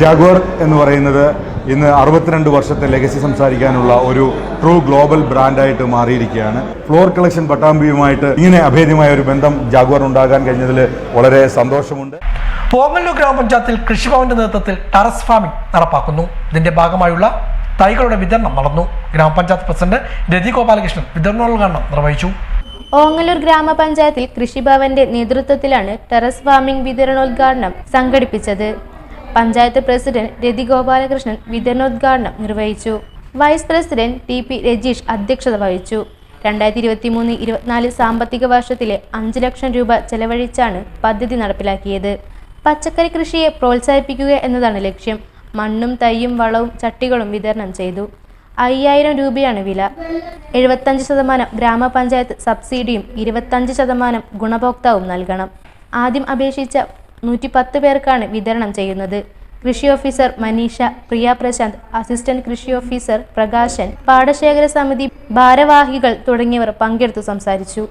Jaguar എന്ന് പറയുന്നത് ഇന്ന് അറുപത്തിരണ്ട് വർഷത്തെ ലെഗസി സംസാരിക്കാനുള്ള ഒരു ട്രൂ ഗ്ലോബൽ ബ്രാൻഡായിട്ട് മാറിയിരിക്കുകയാണ്. ഫ്ലോർ കളക്ഷൻ പട്ടാമ്പിയുമായിട്ട് ഇങ്ങനെ അഭേദ്യമായ ഒരു ബന്ധം ജാഗ്വർ ഉണ്ടാകാൻ കഴിഞ്ഞതിൽ വളരെ സന്തോഷമുണ്ട്. പോങ്ങല്ലൂർ ഗ്രാമപഞ്ചായത്തിൽ കൃഷിഭവന്റെ നേതൃത്വത്തിൽ ടെറസ് ഫാമിംഗ് നടപ്പാക്കുന്നു. ഇതിന്റെ ഭാഗമായുള്ള തൈകളുടെ വിതരണം നടന്നു. ഗ്രാമപഞ്ചായത്ത് പ്രസിഡന്റ് രതി ഗോപാലകൃഷ്ണൻ വിതരണോദ്ഘാടനം നിർവഹിച്ചു. ഓങ്ങല്ലൂർ ഗ്രാമപഞ്ചായത്തിൽ കൃഷിഭവന്റെ നേതൃത്വത്തിലാണ് ടെറസ് ഫാമിംഗ് വിതരണോദ്ഘാടനം സംഘടിപ്പിച്ചത്. പഞ്ചായത്ത് പ്രസിഡന്റ് രതി ഗോപാലകൃഷ്ണൻ വിതരണോദ്ഘാടനം നിർവഹിച്ചു. Vice president T P Rajeesh അധ്യക്ഷത വഹിച്ചു. രണ്ടായിരത്തി ഇരുപത്തി മൂന്ന് ഇരുപത്തിനാല് സാമ്പത്തിക വർഷത്തിലെ അഞ്ച് ലക്ഷം രൂപ ചെലവഴിച്ചാണ് പദ്ധതി നടപ്പിലാക്കിയത്. പച്ചക്കറി കൃഷിയെ പ്രോത്സാഹിപ്പിക്കുക എന്നതാണ് ലക്ഷ്യം. മണ്ണും തൈയും വളവും ചട്ടികളും വിതരണം ചെയ്തു. അയ്യായിരം രൂപയാണ് വില. എഴുപത്തഞ്ച് ശതമാനം ഗ്രാമപഞ്ചായത്ത് സബ്സിഡിയും ഇരുപത്തഞ്ച് ശതമാനം ഗുണഭോക്താവും നൽകണം. ആദ്യം അപേക്ഷിച്ച നൂറ്റി പേർക്കാണ് വിതരണം ചെയ്യുന്നത്. കൃഷി ഓഫീസർ മനീഷ പ്രിയ പ്രശാന്ത് അസിസ്റ്റന്റ് കൃഷി ഓഫീസർ പ്രകാശൻ പാടശേഖര സമിതി ഭാരവാഹികൾ തുടങ്ങിയവർ പങ്കെടുത്തു സംസാരിച്ചു.